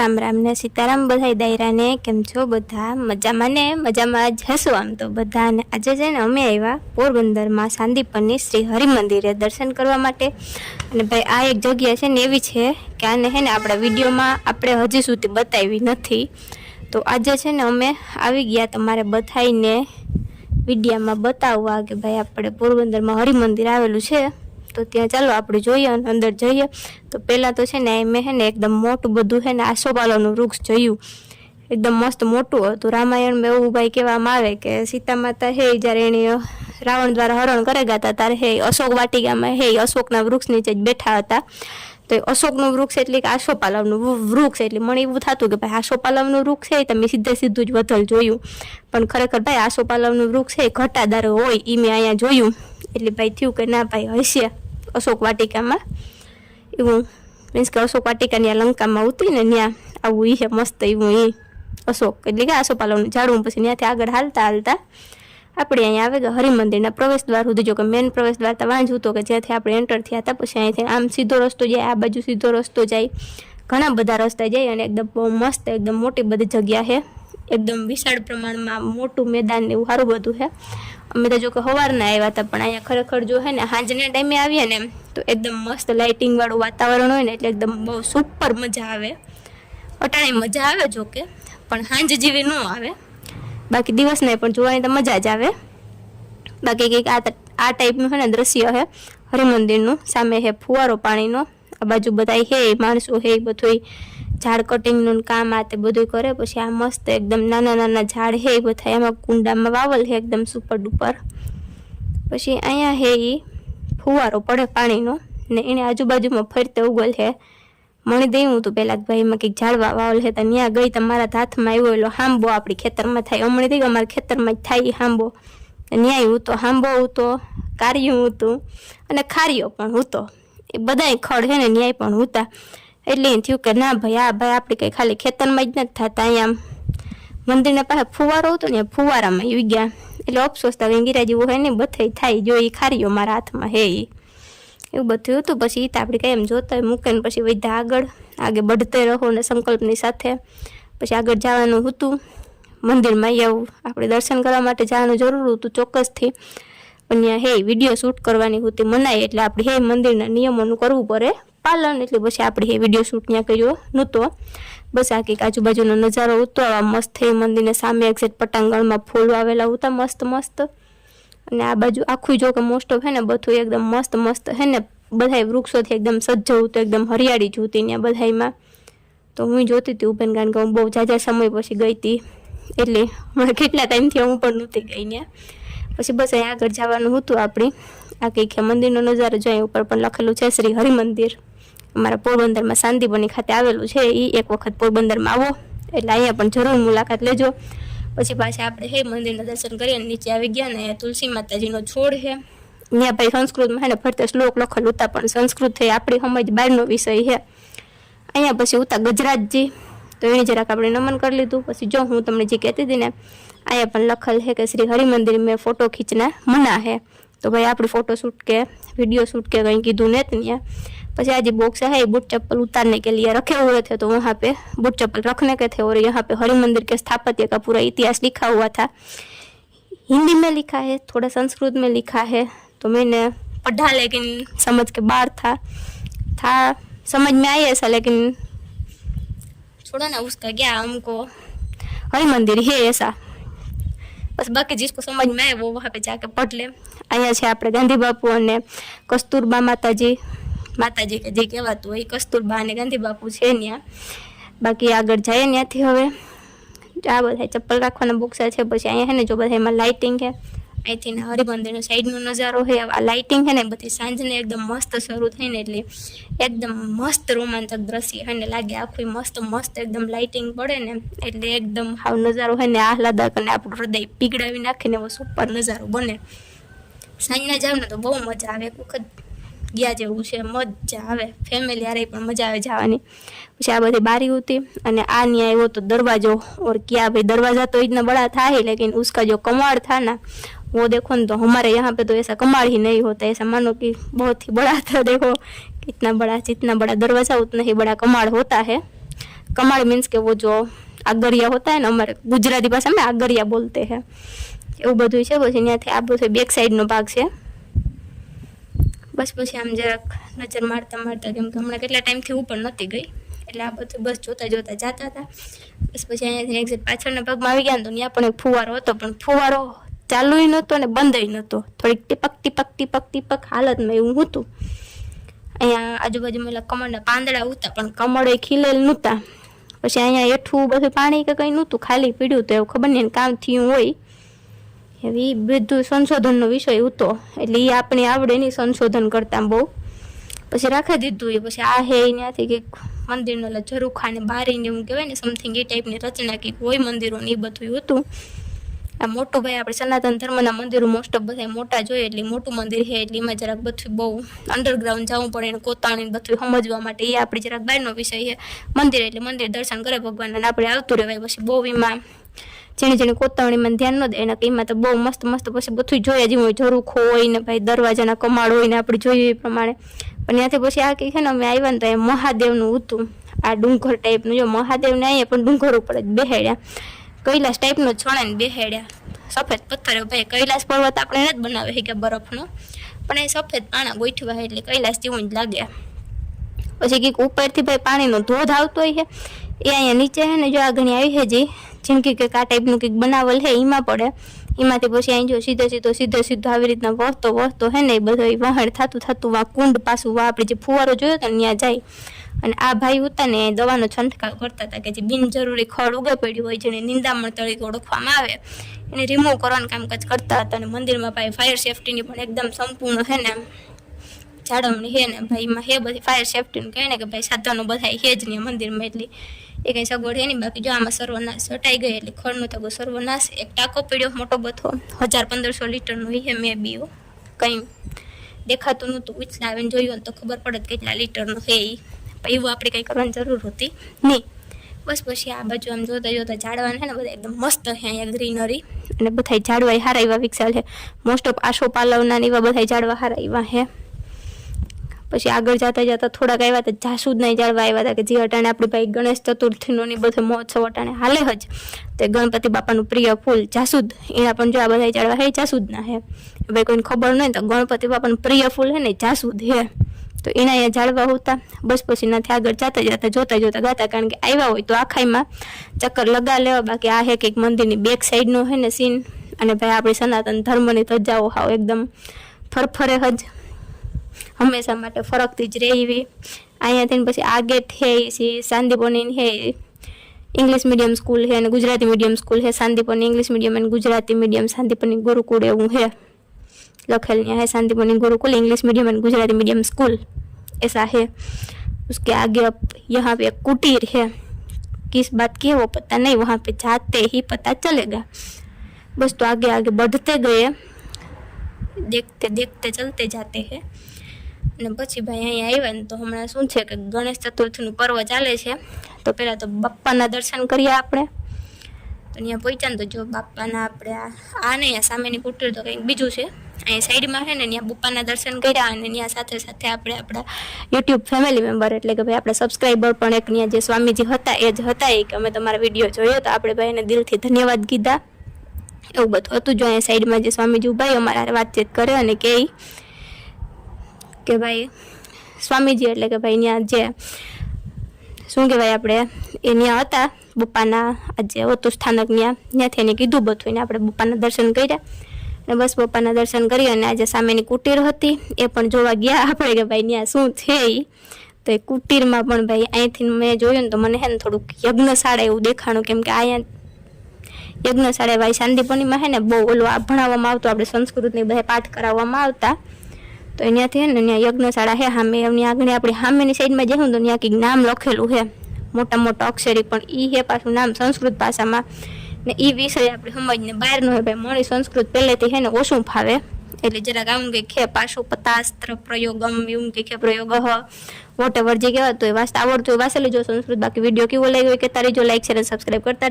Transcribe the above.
રામ રામ ને સીતારામ બધાય દાયરાને કેમ છો બધા? મજામાં ને? મજામાં જ હશો આમ તો બધા અને આજે છે ને અમે આવ્યા પોરબંદરમાં સાંદીપની શ્રી હરિમંદિરે દર્શન કરવા માટે. અને ભાઈ, આ એક જગ્યા છે ને એવી છે કે આને છે ને આપણા વિડીયોમાં આપણે હજી સુધી બતાવી નથી. તો આજે છે ને અમે આવી ગયા તમારે બધાઈને વિડીયામાં બતાવવા કે ભાઈ, આપણે પોરબંદરમાં હરિમંદિર આવેલું છે. તો ત્યાં ચાલો, આપણે જોઈએ અને અંદર જઈએ. તો પહેલાં તો છે ને મેં છે ને, એકદમ મોટું બધું છે ને આસોપાલવનું વૃક્ષ જોયું. એકદમ મસ્ત મોટું હતું. રામાયણમાં એવું ભાઈ કહેવામાં આવે કે સીતા માતા હે જ્યારે એણે રાવણ દ્વારા હરણ કરે ગાતા ત્યારે હે, અશોક વાટિકામાં હે, અશોકના વૃક્ષ નીચે જ બેઠા હતા. તો અશોકનું વૃક્ષ એટલે કે આશોપાલવનું વૃક્ષ એટલે મને એવું થતું કે ભાઈ આશોપાલવનું વૃક્ષ છે એ તમે સીધે સીધું જ વધલ જોયું. પણ ખરેખર ભાઈ આશોપાલવનું વૃક્ષ છે ઘટાદાર હોય એ મેં અહીંયા જોયું. એટલે ભાઈ થયું કે ના ભાઈ હશે અશોક વાટિકામાં. એવું મીન્સ કે અશોક વાટિકાની લંકામાં ઉતરી ને ત્યાં આવું એ છે મસ્ત એવું એ અશોક. એટલે કે આશોપાલવનું ઝાડવું પછી ત્યાંથી આગળ હાલતા હાલતા આપણે અહીંયા આવે કે હરિમંદિરના પ્રવેશ દ્વાર સુધી, જો કે મેન પ્રવેશ દ્વાર તો વાંચ હતો કે જ્યાંથી આપણે એન્ટર થયા હતા, પછી અહીંથી આમ સીધો રસ્તો જાય, આ બાજુ સીધો રસ્તો જાય. ઘણા બધા રસ્તા જાય અને એકદમ બહુ મસ્ત, એકદમ મોટી બધી જગ્યા છે. એકદમ વિશાળ પ્રમાણમાં મોટું મેદાન ને એવું સારું બધું છે. અમે તો જો કે સવારના આવ્યા હતા, પણ અહીંયા ખરેખર જો છે ને સાંજના ટાઈમે આવીએ ને તો એકદમ મસ્ત લાઇટિંગ વાળું વાતાવરણ હોય ને એટલે એકદમ બહુ સુપર મજા આવે. અટાણે મજા આવે જો કે, પણ સાંજ જેવી ન આવે. બાકી દિવસ નહીં, પણ જોવાની તો મજા જ આવે. બાકી કંઈક આ આ ટાઈપનું છે ને દ્રશ્ય છે, હરિમંદિરનું, સામે છે ફુવારો પાણીનો, આ બાજુ બધા હે માણસો હે બધું ઝાડ કટિંગનું કામ આ તે બધું કરે, પછી આ મસ્ત એકદમ નાના નાના ઝાડ હે બધા એમાં કુંડામાં વાવલ હે એકદમ સુપર ડુપર પછી અહીંયા હે એ ફુવારો પડે પાણીનો ને એને આજુબાજુમાં ફરતે ઉગલ છે દઈ હું તું પેલા કે ભાઈ એમાં કંઈક ઝાડવા વાવલ હતા ત્યાં ગઈ તમારા હાથમાં આવ્યો એલો હાંબો આપણી ખેતરમાં થાય. હમણાં દઈ અમારા ખેતરમાં જ થાય હાંબો. ન્યાય હતો હાંબો હતો કાર્યું હતું અને ખારીઓ પણ હું તો. એ બધાય ખડ છે ને ન્યાય પણ હતા એટલે એમ થયું કે ના ભાઈ, આ ભાઈ આપણે કંઈ ખાલી ખેતરમાં જ નથી થતા અહીંયા મંદિરના પાસે ફુવારો હતો ને, ફુવારામાં આવી ગયા. એટલે અફસોસ તો વેંગીરા જેવું હોય ને, બધાય થાય. જો એ ખારીઓ મારા હાથમાં હે ઈ. એવું બધું હતું. પછી તો આપણે કઈ એમ જોતા હોય મૂકે ને પછી વધ્યા આગળ. આગળ બઢતે રહો ને સંકલ્પની સાથે. પછી આગળ જવાનું હતું. મંદિરમાં આવું. આપણે દર્શન કરવા માટે જવાનું જરૂર હતું ચોક્કસથી. પણ ત્યાં હે, વીડિયો શૂટ કરવાની હતી મનાય એટલે આપણે હે મંદિરના નિયમોનું કરવું પડે. પાલન એટલે પછી આપણે હે વીડિયો શૂટ ત્યાં કર્યો નહોતો બસ આ કંઈક આજુબાજુનો નજારો હતો આવા મસ્ત હે મંદિરને સામે એક્ઝેટ પટાંગણમાં ફૂલ આવેલા હતા મસ્ત મસ્ત. અને આ બાજુ આખું જો કે મોસ્ટ ઓફ હે ને બધું એકદમ મસ્ત મસ્ત હે ને બધાય વૃક્ષોથી એકદમ સજ્જવું તો એકદમ હરિયાળી જોતી ત્યાં બધાયમાં. તો હું જોતી હતી ઉપેન કારણ કે હું બહુ જાજા સમય પછી ગઈ હતી એટલે હમણાં કેટલા ટાઈમથી હું પણ નહોતી ગઈ ત્યાં. પછી બસ અહીંયા આગળ જવાનું હતું આપણી. આ કંઈક મંદિરનો નજારો જો અહીં ઉપર પણ લખેલું છે, શ્રી હરિમંદિર. અમારા પોરબંદરમાં શાંતિપની ખાતે આવેલું છે. એ એક વખત પોરબંદરમાં આવો. એટલે અહીંયા પણ જરૂર મુલાકાત લેજો. પછી પાછા આપણે હે મંદિરના દર્શન કરીએ અને નીચે આવી ગયા ને તુલસી માતાજીનો છોડ છે. ત્યાં પછી સંસ્કૃતમાં હેને ફરતે શ્લોક લખલ ઉતા પણ સંસ્કૃત થઈ આપણી સમજ બહારનો વિષય છે. અહીંયા પછી ઉતા ગજરાતજી તો એને જરાક આપણે નમન કરી લીધું. પછી જો હું તમને જે કહેતી હતી ને, અહીંયા પણ લખલ છે કે શ્રી હરિમંદિર મેં ફોટો ખીચના મના હે તો ભાઈ આપણી ફોટો શૂટ કે વીડિયો શૂટ કે કંઈ કીધું ને ત્યાં પછી आज बॉक्स है बूट चप्पल उतारने के लिए रखे हुए थे तो वहाँ पे बूट चप्पल रखने के थे और यहाँ पे हरि मंदिर के स्थापत्य का पूरा इतिहास लिखा हुआ था हिंदी में लिखा है थोड़ा संस्कृत में लिखा है तो मैंने पढ़ा लेकिन समझ के बाहर था था समझ में आया ऐसा लेकिन छोड़ा ना उसका क्या हमको हरि मंदिर है ऐसा બસ બાકી जिसको समझ में आए वो वहाँ पे जाके पढ़ ले અહીંયા છે આપણે ગાંધી બાપુ અને કસ્તુરબા માતાજી માતાજી કે જે કહેવાતું હોય કસ્તુરબા અને ગાંધી બાપુ છે ત્યાં. બાકી આગળ જઈએ ત્યાંથી હવે. આ બધા ચપ્પલ રાખવાના બોક્સા છે, પછી અહીંયા છે ને જો બધા એમાં લાઇટિંગ છે. અહીંથી ને હરિમંદિરનો સાઈડનો નજારો છે, આ લાઇટિંગ છે ને બધી સાંજને એકદમ મસ્ત શરૂ થઈને એટલે એકદમ મસ્ત રોમાંચક દ્રશ્ય હોય ને લાગે આખું મસ્ત મસ્ત એકદમ લાઇટિંગ પડે ને એટલે એકદમ હાવ નજારો હોય ને આહલાદક અને આપણું હૃદય પીગળાવી નાખીને એવો સુપર નજારો બને. સાંજના જાવ ને તો બહુ મજા આવે એક વખત. ગયા જેવું છે મજા આવે ફેમિલી હારે પણ મજા આવે જવાની પછી આ બધી બારી હતી અને આ ન્યા આવ્યો તો દરવાજો और क्या भाई दरवाजा तो इतना बड़ा था ही लेकिन उसका जो कमाड़ था ना वो देखो ना तो हमारे यहाँ पे तो ऐसा कमाड़ ही नहीं होता ऐसा मानो कि बहुत ही बड़ा था देखो कितना बड़ा जितना बड़ा दरवाजा उतना ही बड़ा कमाड़ होता है कमल मीन्स के वो जो આગળિયા હોતા હે ને અમારે ગુજરાતી ભાષામાં આગળિયા બોલતે હે એવું બધું છે પછી ત્યાંથી આ બધું બેક સાઈડનો ભાગ છે બસ પછી આમ જરાક નજર મારતા મારતા કેમ કે હમણાં કેટલા ટાઈમથી હું પણ નહોતી ગઈ. એટલે આ બધું બસ જોતા જોતા જતા હતા. બસ પછી અહીંયાથી એક્ઝેટ પાછળના ભાગમાં આવી ગયા તો ત્યાં પણ એક ફુવારો હતો, પણ ફુવારો ચાલુય નહોતો ને બંધય નહોતો. થોડીક ટીપક ટીપક ટીપક ટીપક હાલતમાં એવું હતું. અહીંયા આજુબાજુમાં ઓલા કમળના પાંદડા ઉતા, પણ કમળ એ ખીલેલ નહોતા. પછી અહીંયા હેઠું બધું પાણી કે કંઈ નહોતું, ખાલી પીડ્યું તો એવું ખબર નહીં, કામ થયું હોય. એવી બધું સંશોધનનો વિષય હતો. એટલે એ આપણે આવડે નહીં સંશોધન કરતા બહુ. પછી રાખી દીધું એ, પછી આ હે ત્યાંથી કંઈક મંદિરનો એટલે ઝરૂખા ને બારીને એવું કહેવાય ને સમથિંગ એ ટાઈપની રચના કંઈક હોય મંદિરોને એ બધું હતું. આ મોટું ભાઈ આપણે સનાતન ધર્મના મંદિરો મોસ્ટ ઓફ બધા મોટા જોઈએ એટલે મોટું મંદિર છે એટલે એમાં જરાક બધું બહુ અંડરગ્રાઉન્ડ જવું પડે એને કોતાણી બધું સમજવા માટે. એ આપણે જરાક બહારનો વિષય છે મંદિર એટલે મંદિર દર્શન કરે ભગવાન અને આપણે આવતું રહેવાય, પછી બહુ એમાં જેને જેને કોતરણીમાં ધ્યાન ન દે, એના એમાં તો બહુ મસ્ત મસ્ત પછી બધું જોયા જેવું હોય ઝરૂખો હોય ને ભાઈ દરવાજાના કમાડ હોય ને આપણે જોઈએ એ પ્રમાણે. પણ ત્યાંથી પછી આ કંઈ છે ને અમે આવ્યા ને તો એ મહાદેવનું હતું આ ડુંગર ટાઈપનું, જો મહાદેવને અહીંયા પણ ડુંગર ઉપર જ બેહાડ્યા. કૈલાસ ટાઈપનો છોડે ને બેહાડ્યા. સફેદ પથ્થર ભાઈ કૈલાસ પર્વત આપણે નથી બનાવે છે કે બરફનો, પણ એ સફેદ પાણા ગોઠવા એટલે કૈલાસ જેવું જ લાગ્યા પછી કંઈક ઉપરથી ભાઈ પાણીનો ધોધ આવતો હોય છે એ અહીંયા નીચે છે ને જો આ ઘણી આવી છે જે. જિંદગી કંઈક આ ટાઈપનું કંઈક બનાવેલ હે એમાં પડે. એમાંથી પછી અહીં જો સીધો સીધો સીધો સીધો આવી રીતના વહતો વહતો હે ને, એ બધો એ વહાણ થતું થતું વા કુંડ પાછું વા આપણે જે ફુવારો જોયો હતો ને, ત્યાં જાય. અને આ ભાઈ હતા ને દવાનો છંટકાવ કરતા હતા કે જે બિનજરૂરી ખડ ઉગે પડ્યું હોય, જેને નિંદામણ તરીકે ઓળખવામાં આવે, એને રિમૂવ કરવાનું કામકાજ કરતા હતા. અને મંદિરમાં ભાઈ ફાયર સેફટીની પણ એકદમ સંપૂર્ણ છે ને જાળવણી હે ને, ભાઈ એમાં હે બધી ફાયર સેફટીનું કહે ને કે ભાઈ સાધનો બધા હે જ નહીં મંદિરમાં એટલી. એ કંઈ સગવડ હે નહીં, બાકી જો આમાં સર્વનાશ હટાઈ ગઈ એટલે ખડનો તો સર્વનાશ. એક ટાંકો પીડ્યો મોટો બધો. હજાર પંદરસો લીટરનું હે મે બી કંઈ દેખાતું નહોતું. ઉછલા આવીને જોયું તો ખબર પડે કે કેટલા લીટરનું હે એ એવું આપણે કંઈ કરવાની જરૂર હતી નહીં. બસ પછી આ બાજુ આમ જોતા જોતા ઝાડવાના છે ને બધા એકદમ મસ્ત છે અહીંયા ગ્રીનરી અને બધા ઝાડવા હારા એવા વિકસાલ છે મોસ્ટ ઓફ આશો પાલવના ને એવા બધા ઝાડવા હારા એવા છે પછી આગળ જતા જતા થોડાક આવ્યા હતા, જાસૂદના જાળવા આવ્યા હતા કે જે અટાણે આપણી ભાઈ ગણેશ ચતુર્થીનો ને બધો મહોત્સવ અટાણે હાલે જ. તે ગણપતિ બાપાનું પ્રિય ફૂલ જાસૂદ, એના પણ જો આ બધા ઝાડવા હે, જાસૂદના હે. ભાઈ કોઈને ખબર નહીં તો ગણપતિ બાપાનું પ્રિય ફૂલ હે ને જાસૂદ હે. તો એના અહીંયા જાળવા હોતા, બસ પછી નાથી આગળ જતા જતા, જોતા જોતા ગાતા, કારણ કે આવ્યા હોય તો આખાઈમાં ચક્કર લગા લેવા, બાકી આ હે કંઈક મંદિરની બેક સાઈડનો હે ને સીન અને ભાઈ આપણી સનાતન ધર્મની ધજાઓ હાવ એકદમ ફરફરે જ. हमेशा फरकती रही જ રહેવી. અહીંયાથી પછી આ ગેટ હે છે, સાંદીપોની હે ઇંગ્લિશ મીડિયમ સ્કૂલ છે અને ગુજરાતી મીડિયમ સ્કૂલ છે. સાંદીપોની ઇંગ્લિશ મીડિયમ અને ગુજરાતી મીડિયમ है Shantipuri Gurukul English medium and Gujarati medium school ऐसा है उसके आगे अब यहाँ पे कुटीर है किस बात की है वो पता नहीं वहाँ पे जाते ही पता चलेगा बस तो आगे आगे बढ़ते गए देखते देखते चलते जाते हैं અને પછી ભાઈ અહીંયા આવ્યા ને તો હમણાં શું છે કે ગણેશ ચતુર્થીનું પર્વ ચાલે છે. તો પહેલાં તો બાપ્પાના દર્શન કરીએ આપણે. તો અહીંયા પહોંચ્યા ને તો જો બાપ્પાના આપણે આ નહીં આ સામેની કુટીર તો કંઈક બીજું છે. અહીંયા સાઈડમાં છે ને ત્યાં બાપ્પાના દર્શન કર્યા અને ત્યાં સાથે સાથે આપણે આપણા યુટ્યુબ ફેમિલી મેમ્બર એટલે કે ભાઈ આપણા સબસ્ક્રાઈબર પણ એક ત્યાં જે સ્વામીજી હતા એ જ હતા એ કે અમે તમારા વીડિયો જોયો તો આપણે ભાઈને દિલથી ધન્યવાદ કીધા. એવું બધું હતું. જો અહીંયા સાઈડમાં જે સ્વામીજી ઊભા અમારા વાતચીત કરે અને કે કે ભાઈ સ્વામીજી એટલે કે ભાઈ ત્યાં જે, શું કહેવાય આપણે, એ ત્યાં હતા બપ્પાના આજે હતું સ્થાનક ત્યાં ત્યાંથી એને કીધું બધું એને આપણે બપ્પાના દર્શન કર્યા. અને બસ બપ્પાના દર્શન કરી અને આજે સામેની કુટીર હતી, એ પણ જોવા ગયા આપણે કે ભાઈ ત્યાં શું છે એ તો એ કુટીરમાં પણ ભાઈ અહીંથી મેં જોયું ને તો મને હે ને થોડુંક યજ્ઞશાળા એવું દેખાણું, કેમ કે અહીંયા યજ્ઞશાળા ભાઈ શાંતિપુણીમાં હે ને બહુ ઓલું ભણાવવામાં આવતું, આપણે સંસ્કૃતની બધા પાઠ કરાવવામાં આવતા. તો અહીંયાથી ને ત્યાં યજ્ઞશાળા હે સામે એમની આગળ આપણી સામેની સાઈડમાં જવું તો ત્યાં કંઈક નામ લખેલું છે મોટા મોટા અક્ષરી, પણ ઈ હે પાછું નામ સંસ્કૃત ભાષામાં. ને એ વિષય આપણે સમજને બહારનો હે ભાઈ મોડી સંસ્કૃત પહેલેથી હે ને ઓછું ફાવે. એટલે જરાક આવું કંઈક ખે પાછું પતાસ્ત્ર પ્રયોગમ, એવું કંઈક પ્રયોગ વોટ એવર જે કહેવાય તો એ વાંચતા આવડતું હોય જો સંસ્કૃત. બાકી વીડિયો કેવો લાગ્યો કે તારી જો લાઈક શેર સબસ્ક્રાઈબ કરતા.